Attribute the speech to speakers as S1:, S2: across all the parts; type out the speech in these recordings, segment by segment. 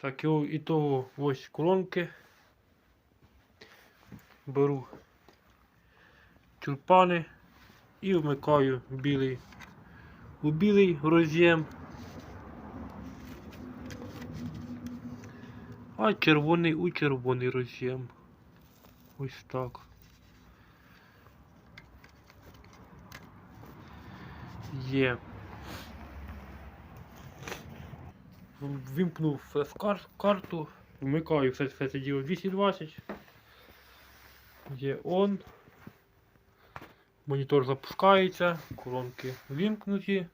S1: Так, і, того ось колонки. Беру тюльпани і вмикаю білий. У білий роз'єм. А червоний у червоний роз'єм. Ось так. Є. Вимкнув флеш-карту, вмикаю все, все це діло 220. Є он. Монітор запускається, колонки вимкнуті.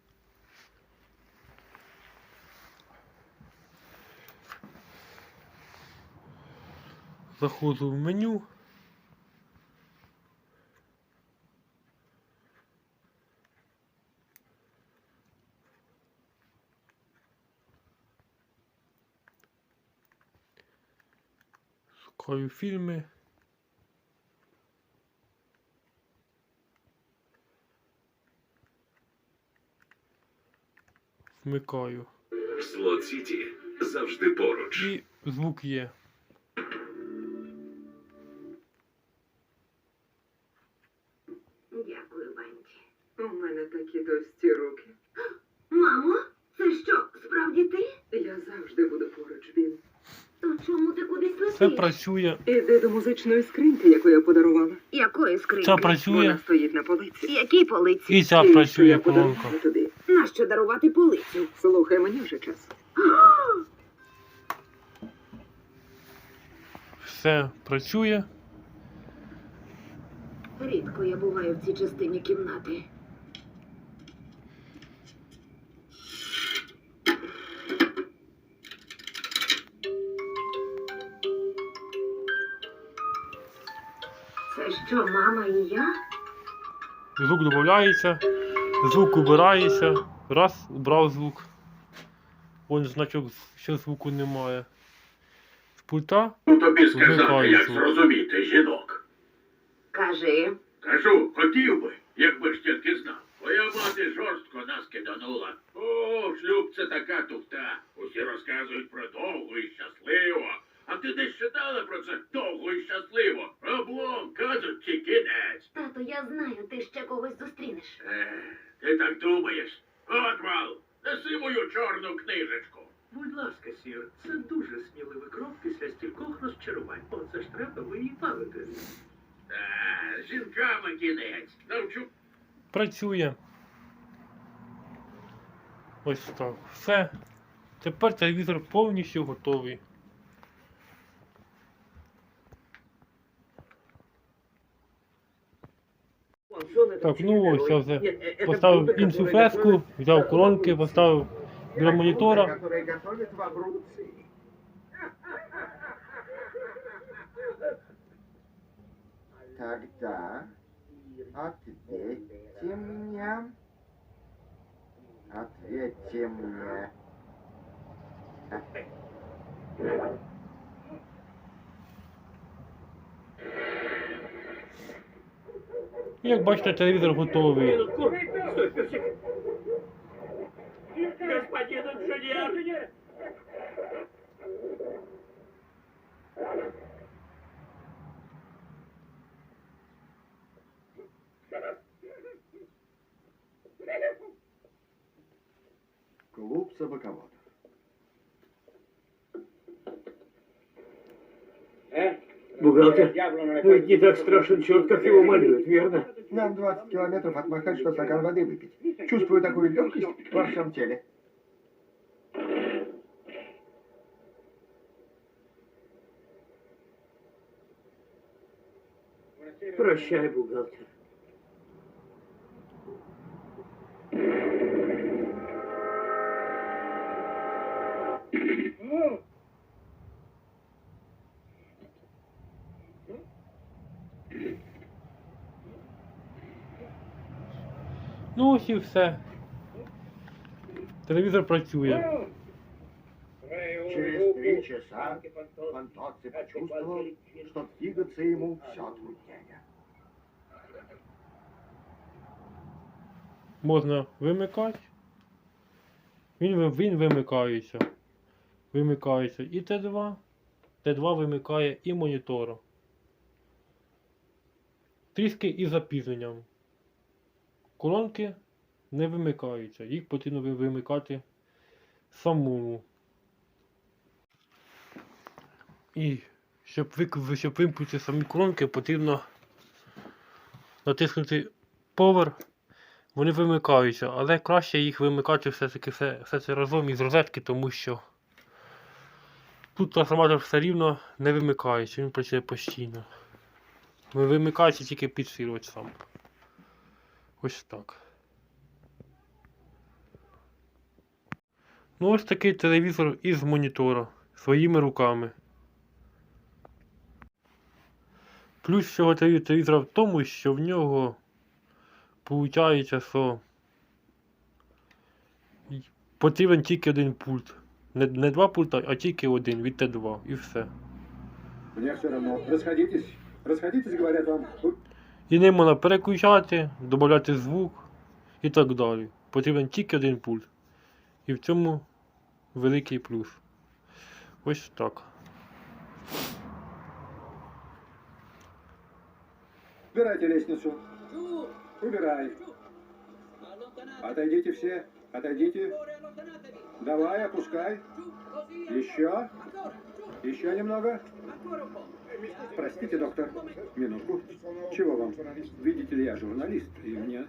S1: Заходжу в меню. Шукаю фільми. Вмикаю.
S2: Слот Сіті завжди поруч.
S1: І звук є.
S3: Дякую, Банті.
S4: У мене такі товсті руки.
S3: Мамо, це що, справді ти?
S4: Я завжди буду поруч, він.
S3: То чому ти кудись
S1: Це
S3: летиш?
S1: працює.
S4: Іди до музичної скриньки, яку я подарувала.
S3: Якої скриньки?
S1: Це працює.
S4: Вона стоїть на полиці.
S3: Якій полиці?
S1: І ця працює
S4: я
S1: колонка.
S4: подарувала тобі.
S3: Нащо дарувати полицю?
S4: Слухай, мені вже час.
S1: Все працює.
S3: Рідко я буваю в цій частині кімнати. Це що, мама і я?
S1: Звук додається, звук убирається. Раз, убрав звук. Вон значок, що звуку немає. З пульта
S5: Ну, тобі сказати, як
S1: звук.
S5: зрозуміти жінок.
S3: Кажи.
S5: Кажу, хотів би, якби ж тільки знав. Твоя мати жорстко нас киданула. О, шлюб це така туфта. Усі розказують про довго і щасливо. А ти десь читала про це довго і щасливо. Облом, кажуть, чи кінець.
S3: Тато, я знаю, ти ще когось зустрінеш.
S5: Ех, ти так думаєш? Отвал, чорну книжечку.
S6: Будь ласка, сір, це дуже сміливий крок після стількох розчарувань. Оце ж треба виїпавити.
S5: Та, жінками кінець. Навчу
S1: працює. Ось так. Все. Тепер телевізор повністю готовий. Так, ну ось я вже поставив іншу флешку, взяв колонки, поставив для
S7: Абруции. Тогда ответьте мне. Ответьте мне.
S1: Як бачите, телевізор готовий.
S6: Господин инженер! Бухгалтер, ведь не так страшен черт, как его малюют, верно?
S7: Нам 20 километров отмахать, что стакан воды выпить. Чувствую такую легкость во всем теле.
S6: Прощай, бухгалтер.
S1: Ну ось і все. Телевізор працює.
S7: Через три часа Фантоцци почувствовал, что двигаться ему все труднее.
S1: Можна вимикати. Він, він вимикається. вимикається і Т2. Т2 вимикає і монітор. Трішки із запізненням. Колонки не вимикаються, їх потрібно вимикати самому. І щоб, щоб вимкнути самі колонки, потрібно натиснути Power. Вони вимикаються, але краще їх вимикати все-таки все, все це разом із розетки, тому що тут трансформатор все рівно не вимикається, він працює постійно. Ви- Вимикається тільки підсилювач сам. Ось так. Ну ось такий телевізор із монітора своїми руками. Плюс цього телевізора в тому, що в нього Получається, що потрібен тільки один пульт. Не, не два пульта, а тільки один від Т2 і все.
S7: Мне все равно. Расходитесь. Расходитесь, говорят вам.
S1: І ним можна переключати, додати звук і так далі. Потрібен тільки один пульт. І в цьому великий плюс. Ось так.
S7: Убирайте лестницу. Убирай. Отойдите все. Отойдите. Давай, опускай. Еще. Еще немного. Простите, доктор. Минутку. Чего вам? Видите ли, я журналист, и мне...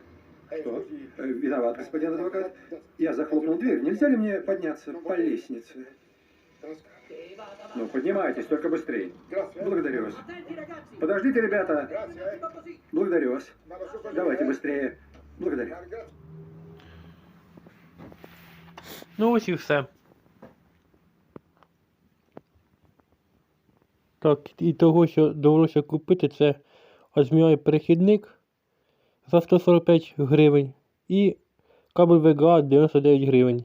S7: Что? Э, Виноват, господин адвокат. Я захлопнул дверь. Нельзя ли мне подняться по лестнице? Ну, поднимайтесь, только быстрее. Благодарю вас. Подождите, ребята. Благодарю вас. Давайте быстрее. Благодарю.
S1: Ну ось і все. Так, і того, що довелося купити, це Азміай перехідник за 145 гривень і кабель VGA 99 гривень.